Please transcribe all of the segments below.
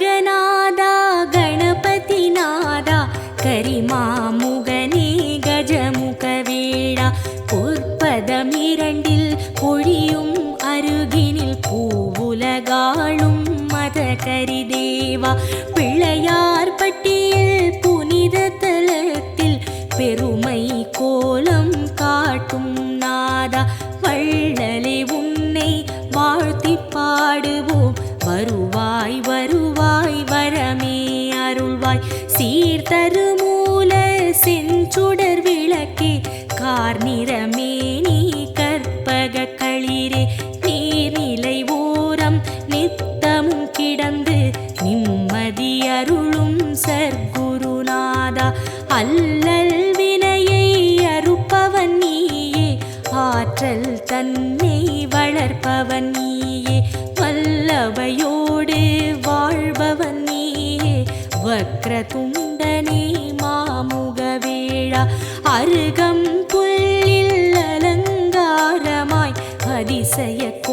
गगना வாழ்பவன் நீயே வல்லவையோடு வாழ்பவன் நீயே. வக்ர துண்டனே மாமுக வேளா அருகம் புல்லில் அலங்காரமாய் அதிசயத்தை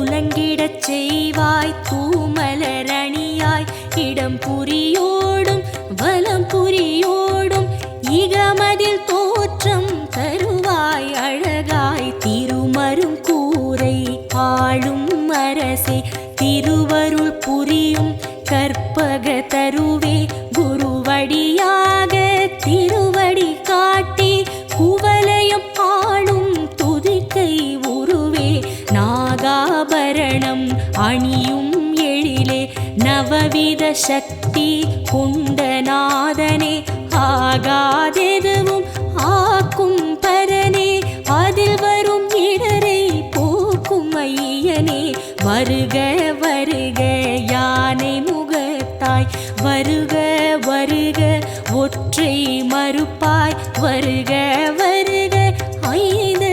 புலங்கிடச் செய்வாய் தூமலரணியாய் இடம் புரியோடும் வலம் புரியோடும் இகமதில் தோற்றம் தருவாய். அழகாய் திருமரும் கூரை ஆளும் அரசே திருவருள் புரியும் கற்பக தருவே. குருவடியாக திரு பணியும் எழிலே நவவித சக்தி குண்டநாதனே. ஆகாதெதுவும் ஆக்கும் பரனே. அதில் வரும் இடரை போக்கும் ஐயனே. வருக வருக யானை முகத்தாய். வருக வருக ஒற்றை மறுப்பாய். வருக வருக ஐந்து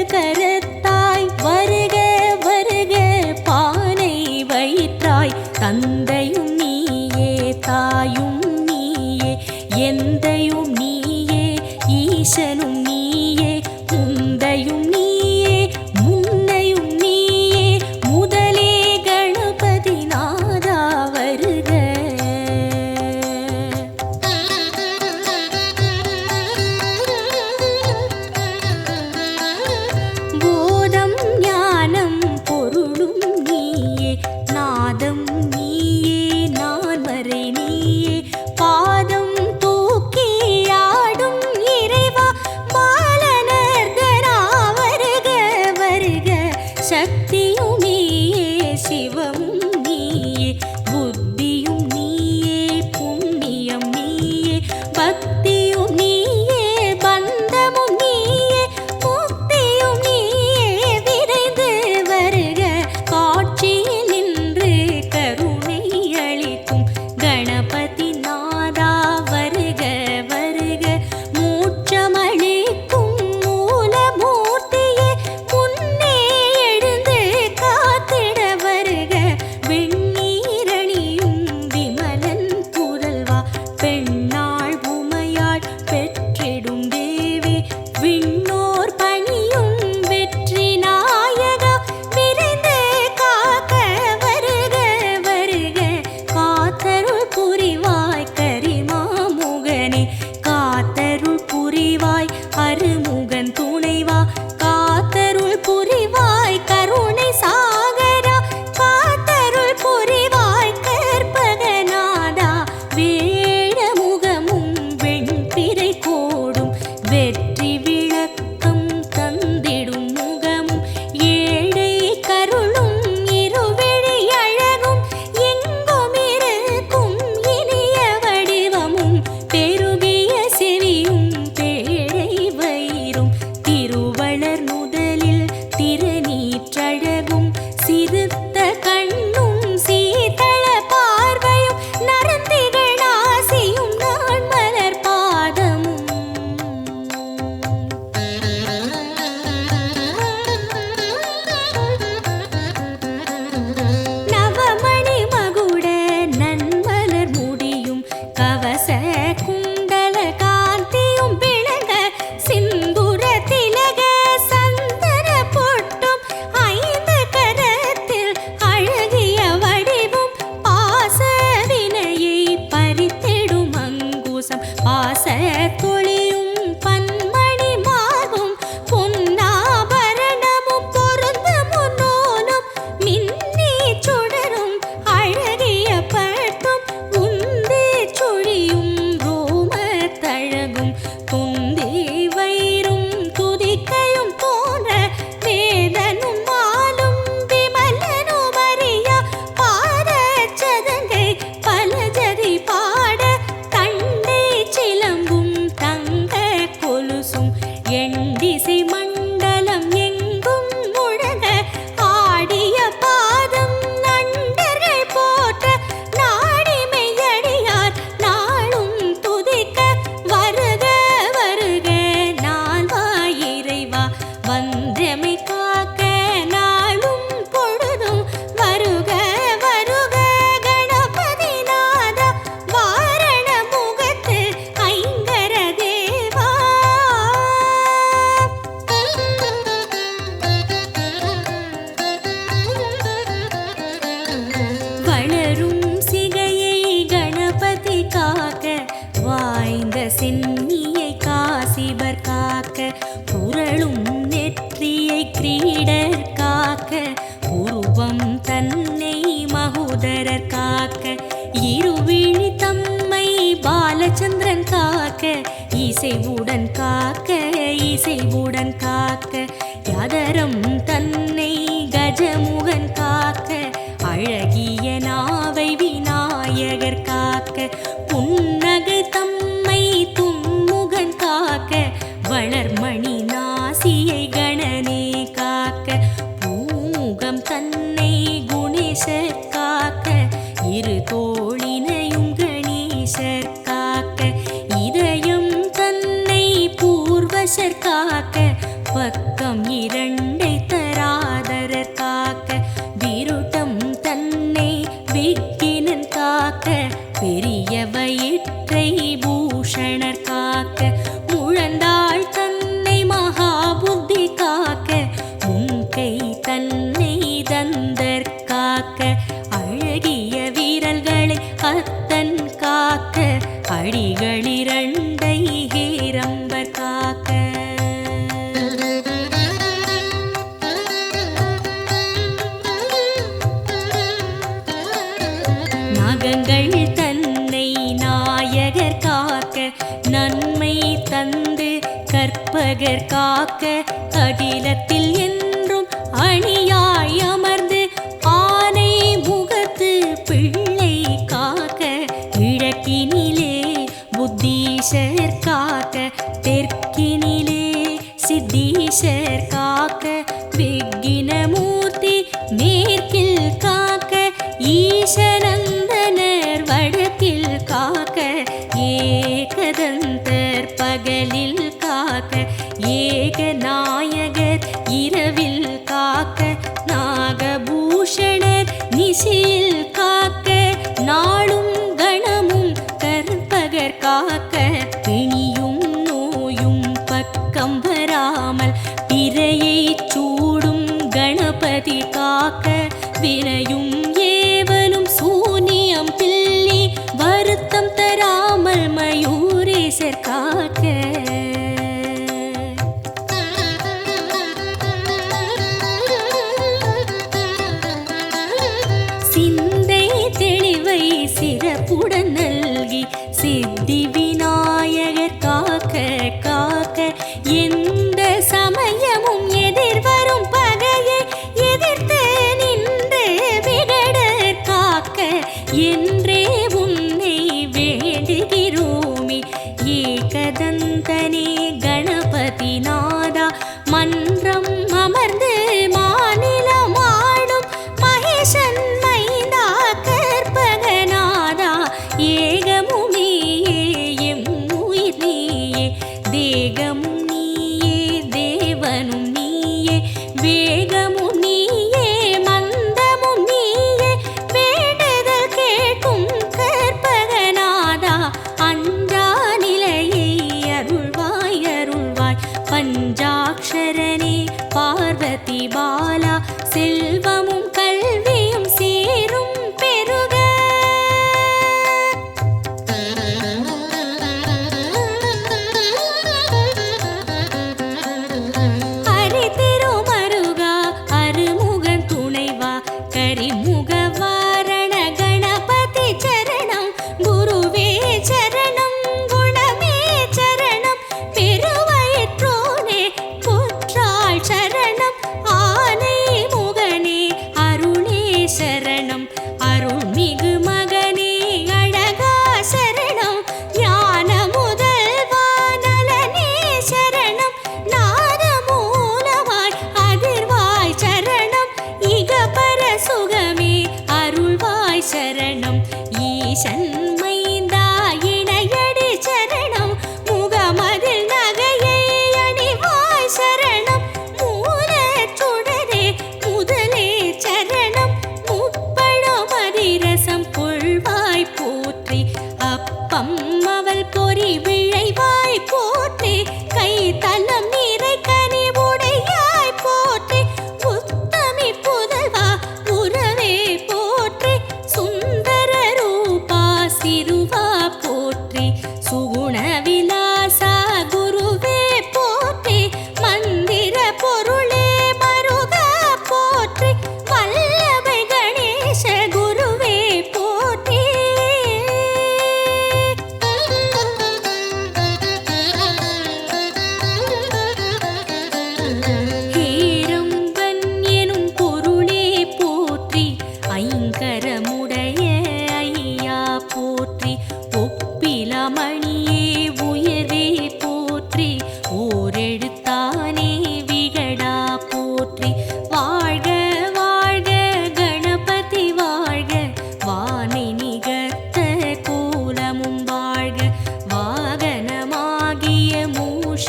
chegamos.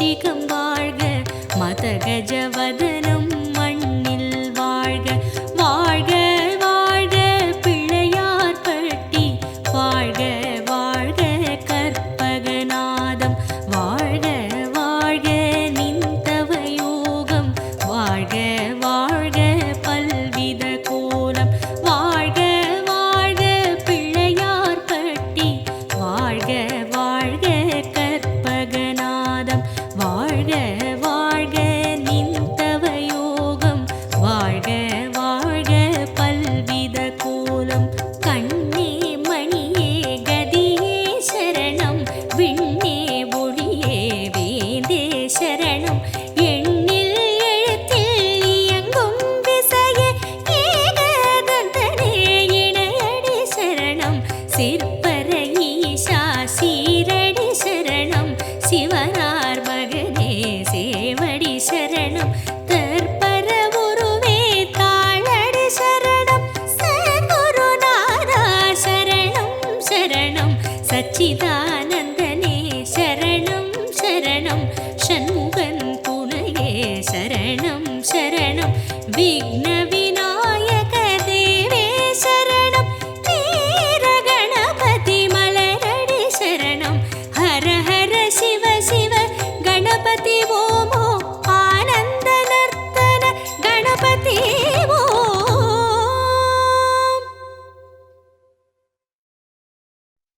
மூஷிகம்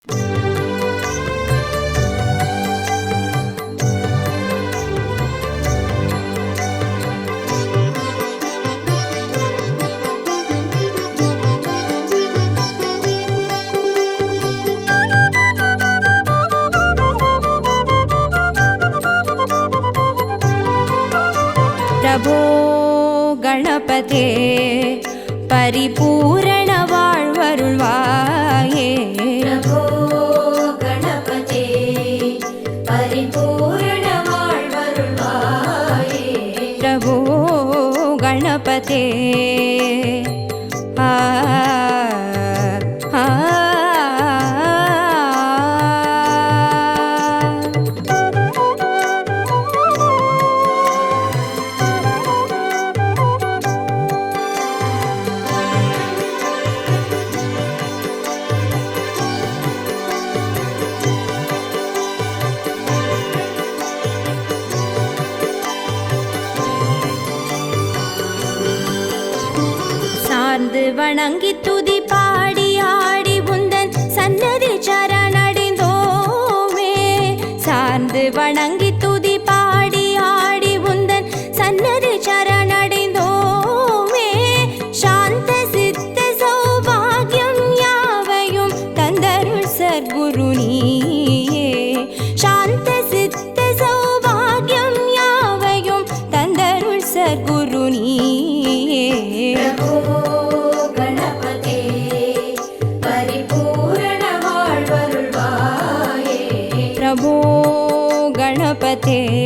you வணங்கி কে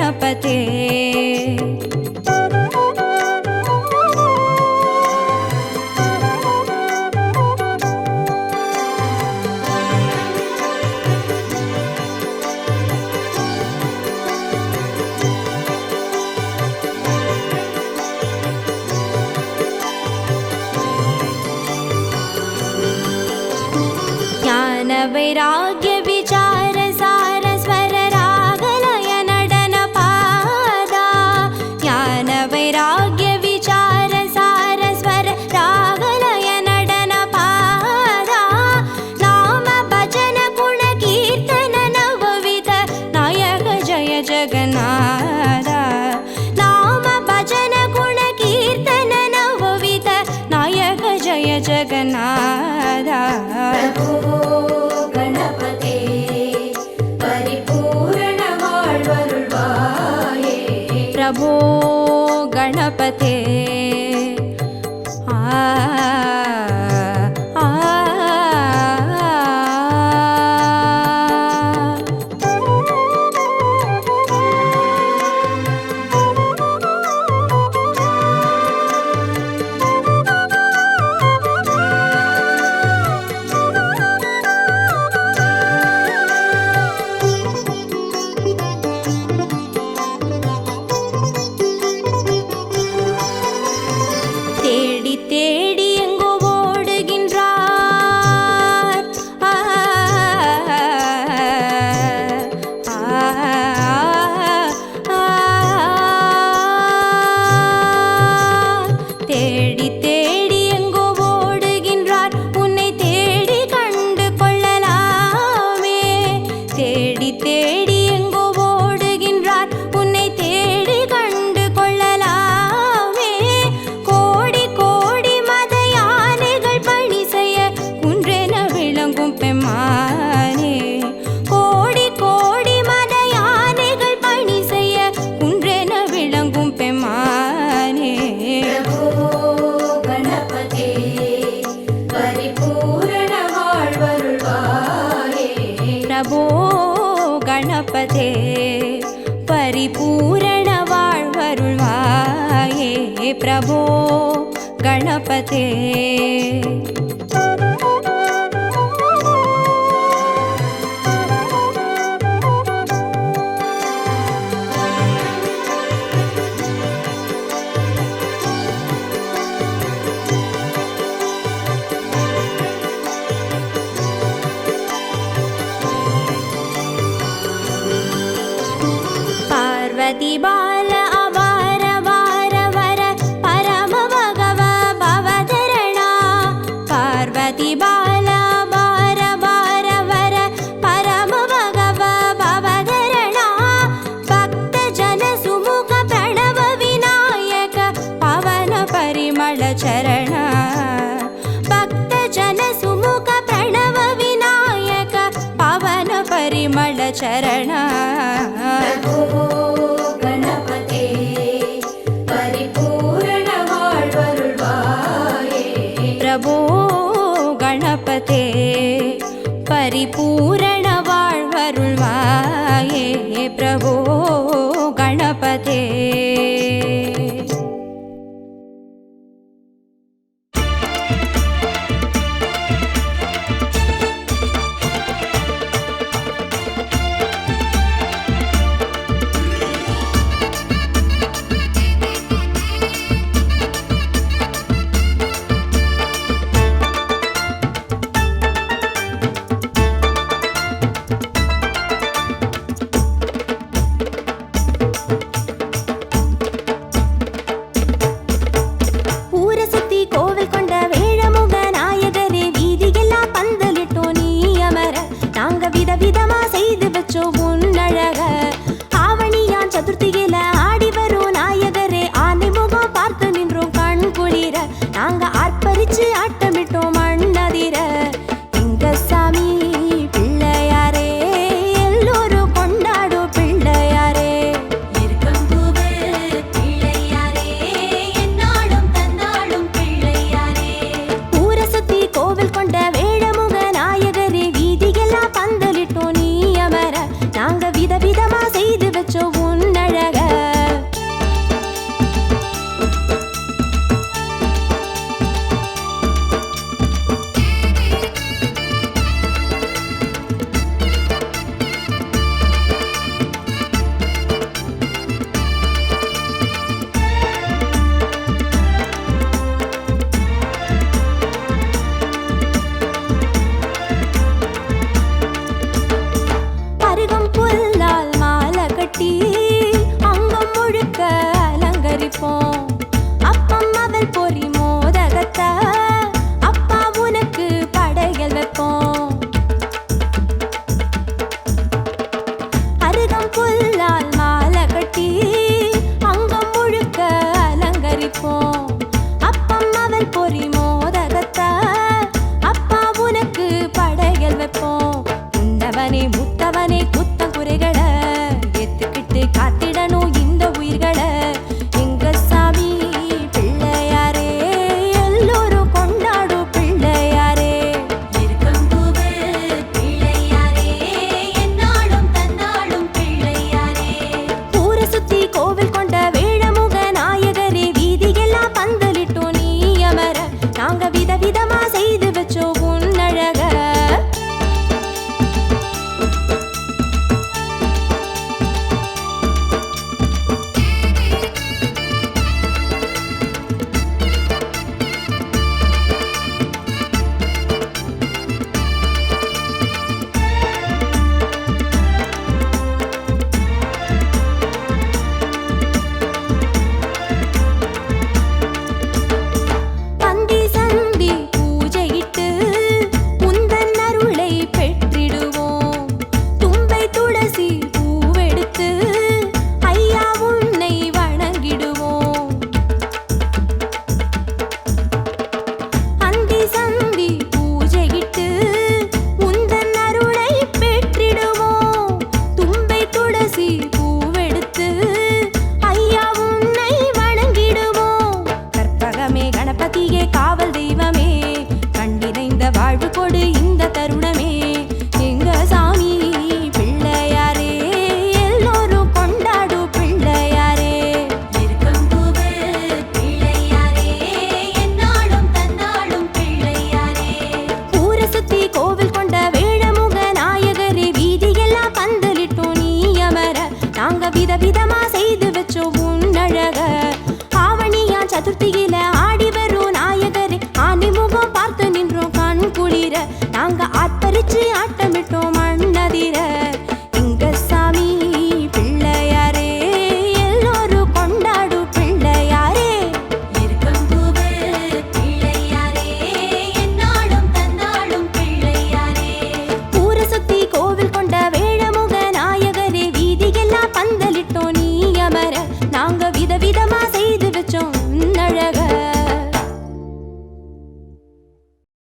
ಗಣಪತೇ जगन्नाथ அருள்வாயே பிரபோ கணபதே. ಶರಣ